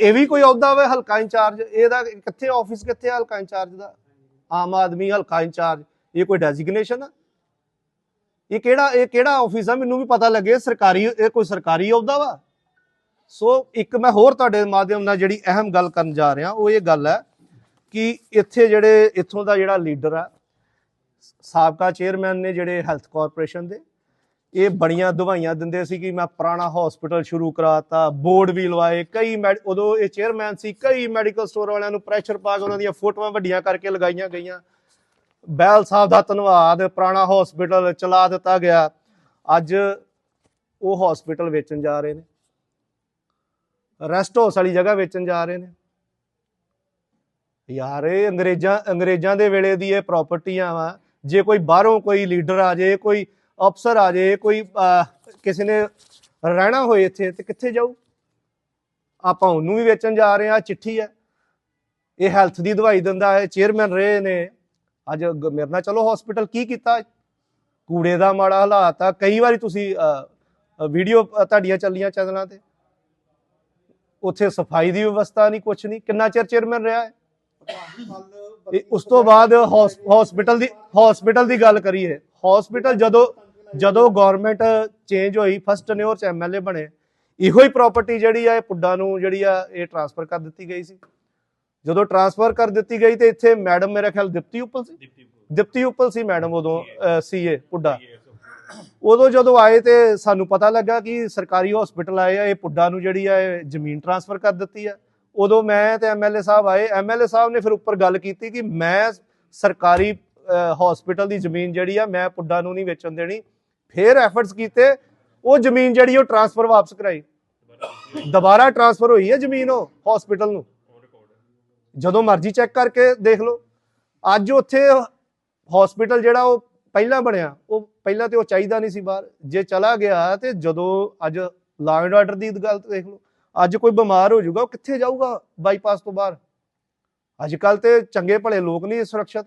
ਇਹ ਵੀ ਕੋਈ ਅਹੁਦਾ ਵਾ ਹਲਕਾ ਇੰਚਾਰਜ? ਇਹਦਾ ਕਿੱਥੇ ਆਫਿਸ ਕਿੱਥੇ ਹਲਕਾ ਇੰਚਾਰਜ ਦਾ? ਆਮ ਆਦਮੀ ਹਲਕਾ ਇੰਚਾਰਜ। ਇਹ ਕੋਈ ਡੈਜ਼ਿਗਨੇਸ਼ਨ ਆ? ਇਹ ਕਿਹੜਾ ਇਹ ਕਿਹੜਾ ਆਫਿਸ ਆ? ਮੈਨੂੰ ਵੀ ਪਤਾ ਲੱਗੇ ਸਰਕਾਰੀ, ਇਹ ਕੋਈ ਸਰਕਾਰੀ ਅਹੁਦਾ ਵਾ? ਸੋ ਇੱਕ ਮੈਂ ਹੋਰ ਤੁਹਾਡੇ ਮਾਧਿਅਮ ਨਾਲ ਜਿਹੜੀ ਅਹਿਮ ਗੱਲ ਕਰਨ ਜਾ ਰਿਹਾ, ਉਹ ਇਹ ਗੱਲ ਹੈ ਕਿ ਇੱਥੇ ਜਿਹੜੇ, ਇੱਥੋਂ ਦਾ ਜਿਹੜਾ ਲੀਡਰ ਆ, ਸਾਬਕਾ ਚੇਅਰਮੈਨ ਨੇ ਜਿਹੜੇ ਹੈਲਥ ਕਾਰਪੋਰੇਸ਼ਨ ਦੇ ਇਹ ਬੜੀਆਂ ਦਵਾਈਆਂ ਦਿੰਦੇ ਸੀ ਕਿ ਮੈਂ ਪੁਰਾਣਾ ਹਸਪੀਟਲ ਸ਼ੁਰੂ ਕਰਾਤਾ ਬੋਰਡ ਵੀ ਲਵਾਏ, ਕਈ ਮੈਡ- ਉਦੋਂ ਇਹ ਚੇਅਰਮੈਨ ਸੀ, ਕਈ ਮੈਡੀਕਲ ਸਟੋਰ ਵਾਲਿਆਂ ਨੂੰ ਪ੍ਰੈਸ਼ਰ ਪਾ ਕੇ ਉਹਨਾਂ ਦੀਆਂ ਫੋਟੋਆਂ ਵੱਡੀਆਂ ਕਰਕੇ ਲਗਾਈਆਂ ਗਈਆਂ। ਬੈਲ ਸਾਹਿਬ ਦਾ ਧੰਨਵਾਦ, ਪੁਰਾਣਾ ਹਸਪੀਟਲ ਚਲਾ ਦਿੱਤਾ ਗਿਆ। ਅੱਜ ਉਹ ਹਸਪੀਟਲ ਵੇਚਣ ਜਾ ਰਹੇ ਨੇ। ਰੈਸਟ ਹਾਊਸ ਵਾਲੀ ਜਗ੍ਹਾ ਵੇਚਣ ਜਾ ਰਹੇ ਨੇ। ਯਾਰ, ਇਹ ਅੰਗਰੇਜ਼ਾਂ ਅੰਗਰੇਜ਼ਾਂ ਦੇ ਵੇਲੇ ਦੀ ਇਹ ਪ੍ਰਾਪਰਟੀਆਂ ਵਾ। ਜੇ ਕੋਈ ਬਾਹਰੋਂ ਕੋਈ ਲੀਡਰ ਆ ਜੇ, ਕੋਈ ਅਫਸਰ ਆ ਜੇ, ਕੋਈ ਕਿਸੇ ਨੇ ਰਹਿਣਾ ਹੋਏ ਇੱਥੇ, ਤੇ ਕਿੱਥੇ ਜਾਊ? ਆਪਾਂ ਉਹਨੂੰ ਵੀ ਵੇਚਣ ਜਾ ਰਹੇ ਆ ਚਿੱਠੀ ਹੈ। ਇਹ ਹੈਲਥ ਦੀ ਦਵਾਈ ਦਿੰਦਾ ਹੈ, ਚੇਅਰਮੈਨ ਰਹੇ ਨੇ। ਅੱਜ ਮੇਰੇ ਨਾਲ ਚਲੋ ਹਸਪੀਟਲ ਕੀ ਕੀਤਾ? ਕੂੜੇ ਦਾ ਮਾੜਾ ਹਾਲਾਤ ਆ। ਕਈ ਵਾਰੀ ਤੁਸੀਂ ਵੀਡੀਓ ਤੁਹਾਡੀਆਂ ਚੱਲੀਆਂ ਚੈਨਲਾਂ ਤੇ। ਉੱਥੇ ਸਫ਼ਾਈ ਦੀ ਵਿਵਸਥਾ ਨਹੀਂ, ਕੁਛ ਨਹੀਂ। ਕਿੰਨਾ ਚਿਰ ਚੇਅਰਮੈਨ ਰਿਹਾ ਹੈ? ਉਸ ਤੋਂ ਬਾਅਦ ਹਸਪੀਟਲ ਦੀ ਹਸਪੀਟਲ ਦੀ ਗੱਲ ਕਰੀਏ। ਹਸਪੀਟਲ ਜਦੋਂ ਜਦੋਂ ਗਵਰਨਮੈਂਟ ਚੇਂਜ ਹੋਈ ਫਸਟ ਨਿਓਰ ਚ ਐਮਐਲਏ ਬਣੇ ਇਹੋ ਹੀ ਪ੍ਰਾਪਰਟੀ ਜਿਹੜੀ ਆ ਇਹ ਪੁੱਡਾ ਨੂੰ ਜਿਹੜੀ ਆ ਇਹ ਟ੍ਰਾਂਸਫਰ ਕਰ ਦਿੱਤੀ ਗਈ ਸੀ। ਜਦੋਂ ਟ੍ਰਾਂਸਫਰ ਕਰ ਦਿੱਤੀ ਗਈ ਤੇ ਇੱਥੇ ਮੈਡਮ ਮੇਰੇ ਖਿਆਲ ਦਿਪਤੀ ਉੱਪਲ ਸੀ? ਦਿਪਤੀ ਉੱਪਲ। ਸੀ ਮੈਡਮ ਉਦੋਂ ਸੀਏ ਪੁੱਡਾ। ਉਦੋਂ ਜਦੋਂ ਆਏ ਤੇ ਸਾਨੂੰ ਪਤਾ ਲੱਗਾ ਕਿ ਸਰਕਾਰੀ ਹਸਪੀਟਲ ਆਏ ਆ ਇਹ ਪੁੱਡਾ ਨੂੰ ਜਿਹੜੀ ਆ ਇਹ ਜ਼ਮੀਨ ਟ੍ਰਾਂਸਫਰ ਕਰ ਦਿੱਤੀ ਆ। ਉਦੋਂ ਮੈਂ ਤੇ ਐਮਐਲਏ ਸਾਹਿਬ ਆਏ ਐਮਐਲਏ ਸਾਹਿਬ ਨੇ ਫਿਰ ਉੱਪਰ ਗੱਲ ਕੀਤੀ ਕਿ ਮੈਂ ਸਰਕਾਰੀ ਹਸਪੀਟਲ ਦੀ ਜ਼ਮੀਨ ਜਿਹੜੀ ਆ ਮੈਂ ਪੁੱਡਾ ਨੂੰ ਨਹੀਂ ਵੇਚਣ ਦੇਣੀ। ਫਿਰ ਐਫਰਟਸ ਕੀਤੇ, ਉਹ ਜ਼ਮੀਨ ਜਿਹੜੀ ਉਹ ਟ੍ਰਾਂਸਫਰ ਵਾਪਸ ਕਰਾਈ। ਦੁਬਾਰਾ ਟ੍ਰਾਂਸਫਰ ਹੋਈ ਹੈ ਜ਼ਮੀਨ ਉਹ ਹਸਪੀਟਲ ਨੂੰ। ਜਦੋਂ ਮਰਜ਼ੀ ਚੈੱਕ ਕਰਕੇ ਦੇਖ ਲਓ। ਅੱਜ ਉੱਥੇ ਹਸਪੀਟਲ ਜਿਹੜਾ ਉਹ ਪਹਿਲਾਂ ਬਣਿਆ, ਉਹ ਪਹਿਲਾਂ ਤੇ ਉਹ ਚਾਹੀਦਾ ਨਹੀਂ ਸੀ ਬਾਹਰ। ਜੇ ਚਲਾ ਗਿਆ ਤੇ ਜਦੋਂ ਅੱਜ ਲਾਅ ਐਂਡ ਆਰਡਰ ਦੀ ਗੱਲ ਦੇਖ ਲਓ, ਅੱਜ ਕੋਈ ਬਿਮਾਰ ਹੋ ਜਾਊਗਾ, ਉਹ ਕਿੱਥੇ ਜਾਊਗਾ ਬਾਈਪਾਸ ਤੋਂ ਬਾਹਰ? ਅੱਜ ਕੱਲ ਤੇ ਚੰਗੇ ਭਲੇ ਲੋਕ ਨਹੀਂ ਸੁਰੱਖਿਅਤ।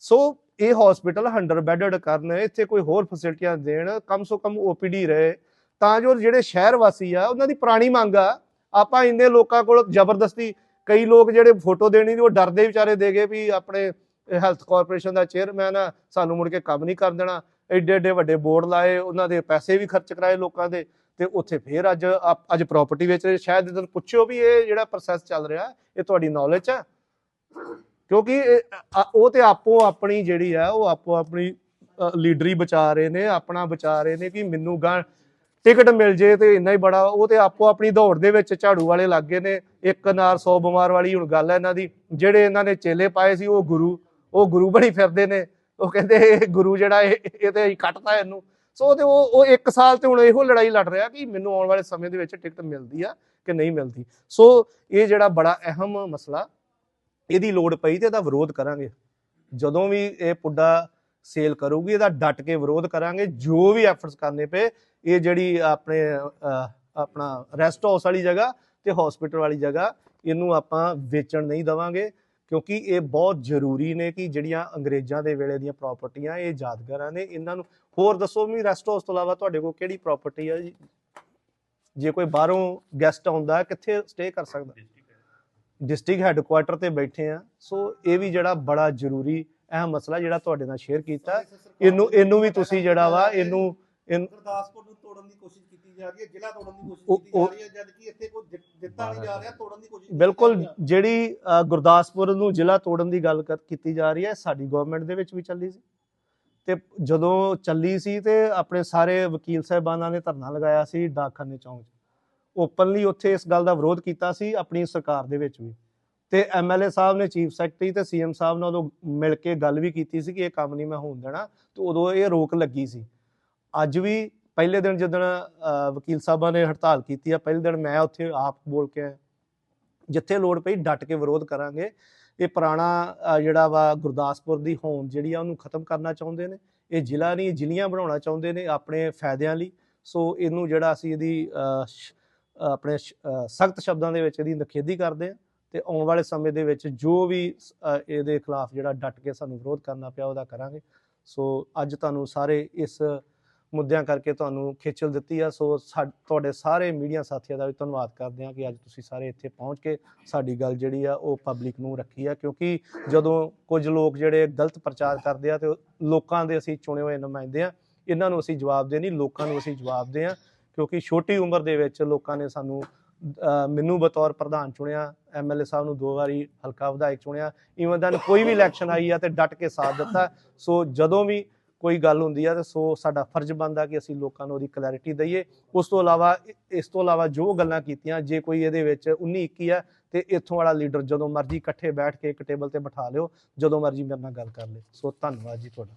ਸੋ ਇਹ ਹਸਪੀਟਲ 100 ਬੈੱਡਡ ਕਰਨ, ਇੱਥੇ ਕੋਈ ਹੋਰ ਫੈਸਿਲਿਟੀਆਂ ਦੇਣ, ਕਮ ਸੋ ਕਮ ਓਪੀਡੀ ਰਹੇ। ਤਾਂ ਜੋ ਜਿਹੜੇ ਸ਼ਹਿਰ ਵਾਸੀ ਆ, ਉਹਨਾਂ ਦੀ ਪੁਰਾਣੀ ਮੰਗ ਆ, ਆਪਾਂ ਇੰਨੇ ਲੋਕਾਂ ਕੋਲ ਜ਼ਬਰਦਸਤੀ, ਕਈ ਲੋਕ ਜਿਹੜੇ ਫੋਟੋ ਦੇਣੀ ਦੀ ਉਹ ਡਰਦੇ ਵਿਚਾਰੇ ਦੇ ਗਏ ਵੀ ਆਪਣੇ ਹੈਲਥ ਕਾਰਪੋਰੇਸ਼ਨ ਦਾ ਚੇਅਰਮੈਨ ਆ, ਸਾਨੂੰ ਮੁੜ ਕੇ ਕੰਮ ਨਹੀਂ ਕਰ ਦੇਣਾ। ਐਡੇ ਐਡੇ ਵੱਡੇ ਬੋਰਡ ਲਾਏ, ਉਹਨਾਂ ਦੇ ਪੈਸੇ ਵੀ ਖਰਚ ਕਰਾਏ ਲੋਕਾਂ ਦੇ, ਤੇ ਉੱਥੇ ਫੇਰ ਅੱਜ ਆਪ- ਅੱਜ ਪ੍ਰਾਪਰਟੀ ਵੇਚ ਰਹੇ। ਸ਼ਾਇਦ ਇਹਨਾਂ ਪੁੱਛਿਓ ਵੀ ਇਹ ਜਿਹੜਾ ਪ੍ਰੋਸੈਸ ਚੱਲ ਰਿਹਾ, ਇਹ ਤੁਹਾਡੀ ਨੌਲੇਜ ਹੈ ਕਿਉਂਕਿ ਉਹ ਤੇ ਆਪੋ ਆਪਣੀ ਜਿਹੜੀ ਆ, ਉਹ ਆਪੋ ਆਪਣੀ ਲੀਡਰੀ ਬਚਾ ਰਹੇ ਨੇ, ਆਪਣਾ ਬਚਾ ਰਹੇ ਨੇ ਕਿ ਮੈਨੂੰ ਗਾਂ ਟਿਕਟ ਮਿਲ ਜੇ ਤੇ ਇੰਨਾ ਹੀ ਬੜਾ, ਉਹ ਤੇ ਆਪੋ ਆਪਣੀ ਦੌੜ ਦੇ ਵਿੱਚ ਝਾੜੂ ਵਾਲੇ ਲੱਗ ਗਏ ਨੇ, ਇੱਕ ਨਾਰ 100 ਬਿਮਾਰ ਵਾਲੀ ਹੁਣ ਗੱਲ ਹੈ ਇਹਨਾਂ ਦੀ, ਜਿਹੜੇ ਇਹਨਾਂ ਨੇ ਚੇਲੇ ਪਾਏ ਸੀ ਉਹ ਗੁਰੂ ਉਹ ਗੁਰੂ ਬਣੀ ਫਿਰਦੇ ਨੇ, ਉਹ ਕਹਿੰਦੇ ਗੁਰੂ ਜਿਹੜਾ ਇਹ ਤੇ ਅਸੀਂ ਕੱਟਤਾ ਇਹਨੂੰ, ਸੋ ਤੇ ਉਹ ਉਹ ਇੱਕ ਸਾਲ ਤੇ ਹੁਣ ਇਹੋ ਲੜਾਈ ਲੜ ਰਿਹਾ ਕਿ ਮੈਨੂੰ ਆਉਣ ਵਾਲੇ ਸਮੇਂ ਦੇ ਵਿੱਚ ਟਿਕਟ ਮਿਲਦੀ ਆ ਕਿ ਨਹੀਂ ਮਿਲਦੀ, ਸੋ ਇਹ ਜਿਹੜਾ ਬੜਾ ਅਹਿਮ ਮਸਲਾ ਇਹਦੀ ਲੋੜ ਪਈ ਤੇ ਇਹਦਾ ਵਿਰੋਧ ਕਰਾਂਗੇ। ਜਦੋਂ ਵੀ ਇਹ ਪੁੱਡਾ ਸੇਲ ਕਰੂਗੀ, ਇਹਦਾ ਡਟ ਕੇ ਵਿਰੋਧ ਕਰਾਂਗੇ, ਜੋ ਵੀ ਐਫਰਟਸ ਕਰਨੇ ਪਏ, ਇਹ ਜਿਹੜੀ ਆਪਣੇ ਆਪਣਾ ਰੈਸਟ ਹਾਊਸ ਵਾਲੀ ਜਗ੍ਹਾ ਤੇ ਹਸਪੀਟਲ ਵਾਲੀ ਜਗ੍ਹਾ, ਇਹਨੂੰ ਆਪਾਂ ਵੇਚਣ ਨਹੀਂ ਦਵਾਂਗੇ, ਕਿਉਂਕਿ ਇਹ ਬਹੁਤ ਜ਼ਰੂਰੀ ਨੇ ਕਿ ਜਿਹੜੀਆਂ ਅੰਗਰੇਜ਼ਾਂ ਦੇ ਵੇਲੇ ਦੀਆਂ ਪ੍ਰਾਪਰਟੀਆਂ ਇਹ ਯਾਦਗਾਰਾਂ ਨੇ, ਇਹਨਾਂ ਨੂੰ ਹੋਰ ਦੱਸੋ ਵੀ ਰੈਸਟ ਹਾਊਸ ਤੋਂ ਇਲਾਵਾ ਤੁਹਾਡੇ ਕੋਲ ਕਿਹੜੀ ਪ੍ਰਾਪਰਟੀ ਹੈ ਜੀ? ਜੇ ਕੋਈ ਬਾਹਰੋਂ ਗੈਸਟ ਆਉਂਦਾ, ਕਿੱਥੇ ਸਟੇ ਕਰ ਸਕਦਾ? ਡਿਸਟ੍ਰਿਕਟ ਹੈੱਡਕੁਆਟਰ ਤੇ ਬੈਠੇ ਆ। ਸੋ ਇਹ ਵੀ ਜਿਹੜਾ ਬੜਾ ਜ਼ਰੂਰੀ ਅਹਿਮ ਮਸਲਾ ਜਿਹੜਾ ਤੁਹਾਡੇ ਨਾਲ ਸ਼ੇਅਰ ਕੀਤਾ। ਇਹਨੂੰ ਇਹਨੂੰ ਵੀ ਤੁਸੀਂ ਜਿਹੜਾ ਵਾ ਇਹਨੂੰ ਗੁਰਦਾਸਪੁਰ ਨੂੰ ਤੋੜਨ ਦੀ ਕੋਸ਼ਿਸ਼ ਕੀਤੀ ਜਾ ਰਹੀ ਹੈ ਜ਼ਿਲ੍ਹਾ ਤੋੜਨ ਦੀ ਕੋਸ਼ਿਸ਼ ਕੀਤੀ ਜਾ ਰਹੀ ਹੈ ਜਦ ਕਿ ਇੱਥੇ ਕੋਈ ਦਿੱਤਾ ਨਹੀਂ ਜਾ ਰਿਹਾ ਤੋੜਨ ਦੀ ਕੋਸ਼ਿਸ਼ ਬਿਲਕੁਲ। ਜਿਹੜੀ ਗੁਰਦਾਸਪੁਰ ਨੂੰ ਜ਼ਿਲ੍ਹਾ ਤੋੜਨ ਦੀ ਗੱਲ ਕੀਤੀ ਜਾ ਰਹੀ ਹੈ ਸਾਡੀ ਗਵਰਨਮੈਂਟ ਦੇ ਵਿੱਚ ਵੀ ਚੱਲੀ ਸੀ। ਤੇ ਜਦੋਂ ਚੱਲੀ ਸੀ ਤੇ ਆਪਣੇ ਸਾਰੇ ਵਕੀਲ ਸਾਹਿਬਾਨਾਂ ਨੇ ਧਰਨਾ ਲਗਾਇਆ ਸੀ ਡਾਕਖਾਨੇ ਚੌਂਕ 'ਚ। ਓਪਨਲੀ ਉੱਥੇ ਇਸ ਗੱਲ ਦਾ ਵਿਰੋਧ ਕੀਤਾ ਸੀ, ਆਪਣੀ ਸਰਕਾਰ ਦੇ ਵਿੱਚ ਵੀ। ਤੇ ਐਮਐਲਏ ਸਾਹਿਬ ਨੇ ਚੀਫ ਸੈਕਟਰੀ ਤੇ ਸੀਐਮ ਸਾਹਿਬ ਨਾਲ ਉਦੋਂ ਮਿਲ ਕੇ ਗੱਲ ਵੀ ਕੀਤੀ ਸੀ ਕਿ ਇਹ ਕੰਮ ਨਹੀਂ ਮੈਂ ਹੋਣ ਦੇਣਾ, ਤੇ ਉਦੋਂ ਇਹ ਰੋਕ ਲੱਗੀ ਸੀ। ਅੱਜ ਵੀ ਪਹਿਲੇ ਦਿਨ ਜਦੋਂ ਵਕੀਲ ਸਾਹਿਬਾਂ ਨੇ ਹੜਤਾਲ ਕੀਤੀ ਆ, ਪਹਿਲੇ ਦਿਨ ਮੈਂ ਉੱਥੇ ਆਪ ਬੋਲ ਕੇ ਜਿੱਥੇ ਲੋੜ ਪਈ ਡਟ ਕੇ ਵਿਰੋਧ ਕਰਾਂਗੇ। ਇਹ ਪੁਰਾਣਾ ਜਿਹੜਾ ਵਾ ਗੁਰਦਾਸਪੁਰ ਦੀ ਹੋਂਦ ਜਿਹੜੀ ਆ, ਉਹਨੂੰ ਖਤਮ ਕਰਨਾ ਚਾਹੁੰਦੇ ਨੇ। ਇਹ ਜ਼ਿਲ੍ਹਾ ਨਹੀਂ ਜ਼ਿਲ੍ਹੀਆਂ ਬਣਾਉਣਾ ਚਾਹੁੰਦੇ ਨੇ ਆਪਣੇ ਫਾਇਦਿਆਂ ਲਈ। ਸੋ ਇਹਨੂੰ ਜਿਹੜਾ ਅਸੀਂ ਇਹਦੀ ਆਪਣੇ ਸਖਤ ਸ਼ਬਦਾਂ ਦੇ ਵਿੱਚ ਇਹਦੀ ਨਖੇਦੀ ਕਰਦੇ ਆ ਤੇ ਆਉਣ ਵਾਲੇ ਸਮੇਂ ਦੇ ਵਿੱਚ ਜੋ ਵੀ ਇਹਦੇ ਖਿਲਾਫ ਜਿਹੜਾ ਡਟ ਕੇ ਸਾਨੂੰ ਵਿਰੋਧ ਕਰਨਾ ਪਿਆ ਉਹਦਾ ਕਰਾਂਗੇ। ਸੋ ਅੱਜ ਤੁਹਾਨੂੰ ਸਾਰੇ ਇਸ ਮੁੱਦਿਆਂ ਕਰਕੇ ਤੁਹਾਨੂੰ ਖੇਚਲ ਦਿੱਤੀ ਆ। ਸੋ ਸਾ- ਤੁਹਾਡੇ ਸਾਰੇ ਮੀਡੀਆ ਸਾਥੀਆਂ ਦਾ ਵੀ ਧੰਨਵਾਦ ਕਰਦੇ ਹਾਂ ਕਿ ਅੱਜ ਤੁਸੀਂ ਸਾਰੇ ਇੱਥੇ ਪਹੁੰਚ ਕੇ ਸਾਡੀ ਗੱਲ ਜਿਹੜੀ ਆ ਉਹ ਪਬਲਿਕ ਨੂੰ ਰੱਖੀ ਆ। ਕਿਉਂਕਿ ਜਦੋਂ ਕੁਝ ਲੋਕ ਜਿਹੜੇ ਗਲਤ ਪ੍ਰਚਾਰ ਕਰਦੇ ਆ ਤੇ ਲੋਕਾਂ ਦੇ ਅਸੀਂ ਚੁਣੇ ਹੋਏ ਨੁਮਾਇੰਦੇ ਆ, ਇਹਨਾਂ ਨੂੰ ਅਸੀਂ ਜਵਾਬ ਦੇ ਨਹੀਂ, ਲੋਕਾਂ ਨੂੰ ਅਸੀਂ ਜਵਾਬ ਦੇ ਆ ਕਿਉਂਕਿ ਛੋਟੀ ਉਮਰ ਦੇ ਵਿੱਚ ਲੋਕਾਂ ਨੇ ਸਾਨੂੰ ਮੈਨੂੰ ਬਤੌਰ ਪ੍ਰਧਾਨ ਚੁਣਿਆ ਐਮਐਲਏ ਸਾਹਿਬ ਨੂੰ ਦੋ ਵਾਰੀ ਹਲਕਾ ਵਿਧਾਇਕ ਚੁਣਿਆ ਇਵਨ ਦਨ ਕੋਈ ਵੀ ਇਲੈਕਸ਼ਨ ਆਈ ਆ ਤੇ ਡਟ ਕੇ ਸਾਥ ਦਿੱਤਾ। ਸੋ ਜਦੋਂ ਵੀ ਕੋਈ ਗੱਲ ਹੁੰਦੀ ਆ ਤੇ ਸੋ ਸਾਡਾ ਫਰਜ਼ ਬਣਦਾ ਕਿ ਅਸੀਂ ਲੋਕਾਂ ਨੂੰ ਉਹਦੀ ਕਲੈਰਿਟੀ ਦਈਏ। ਉਸ ਤੋਂ ਇਲਾਵਾ ਇਸ ਤੋਂ ਇਲਾਵਾ ਜੋ ਗੱਲਾਂ ਕੀਤੀਆਂ, ਜੇ ਕੋਈ ਇਹਦੇ ਵਿੱਚ 19 21 ਆ ਤੇ ਇੱਥੋਂ ਵਾਲਾ ਲੀਡਰ ਜਦੋਂ ਮਰਜ਼ੀ ਇਕੱਠੇ ਬੈਠ ਕੇ ਇੱਕ ਟੇਬਲ ਤੇ ਬਿਠਾ ਲਿਓ, ਜਦੋਂ ਮਰਜ਼ੀ ਮੇਰੇ ਨਾਲ ਗੱਲ ਕਰ ਲਿਓ ਸੋ ਧੰਨਵਾਦ ਜੀ ਤੁਹਾਡਾ।